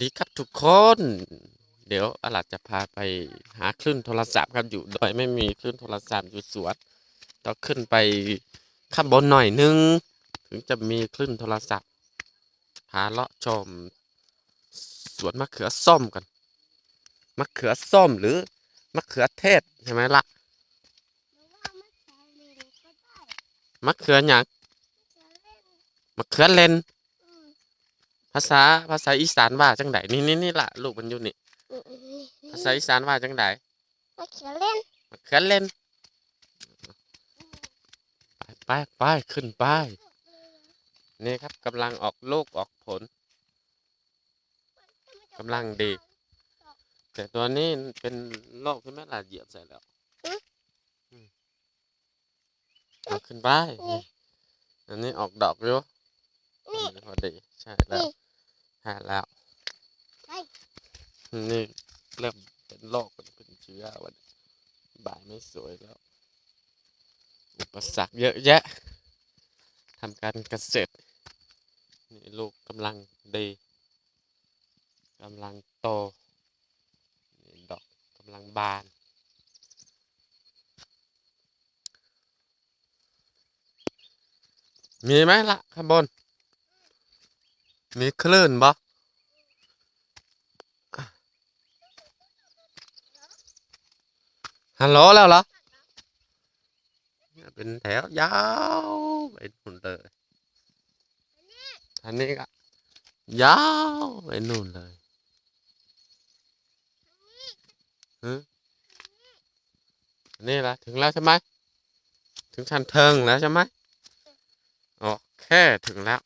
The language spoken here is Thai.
ดีครับทุกคน เดี๋ยวอาลัดจะพาไปหาคลื่นโทรศัพท์ครับอยู่โดยไม่มีคลื่นโทรศัพท์อยู่สวนต้องขึ้นไปข้างบนหน่อยนึง ถึงจะมีคลื่นโทรศัพท์พาเลาะชม สวนมะเขือส้มกันมะเขือส้มหรือมะเขือเทศใช่ไหมละ่ะหรือว่าไม่ใช่เลนก็ได้มะเขือหยังจะเล่นมะเขือเลนอืม ภาษาภาษาอีสานว่าจังไดนี่นี่นี่ละลูกมันอยู่นี่อืมอืมภาษาอีสานว่าจังไดไม่เขียนเล่นมะเขือเลนไปไปไปขึ้นไปนี่ครับกำลังออกลูกออกผลกำลังดี แต่ตัวนี้เป็นโรคที่แม่ลาเหยียบใส่แล้วอืมเอาขึ้นไปนี่อันนี้ออกดอกอยู่นี่อันนี้พอดี ใช่แล้ว นี่ใช่แล้วไป นี่เริ่มเป็นโรคเป็นเชื้อวันบ่ายไม่สวยแล้ว อุปสรรคเยอะแยะทำการเกษตรนี่ลูกกำลังดีกำลังโตนี่ดอกกำลังบาน มีไหมล่ะข้างบน มีคลื่นบ่ ฮัลโหลแล้วเหรอเป็นแถวยาวไปนู่นเลยอันนี้ก็ยาวไปนู่นเลยฮึอันนี่ละถึงแล้วใช่ไหมถึงชันเทิงแล้วใช่ไหมโอเคถึงแล้ว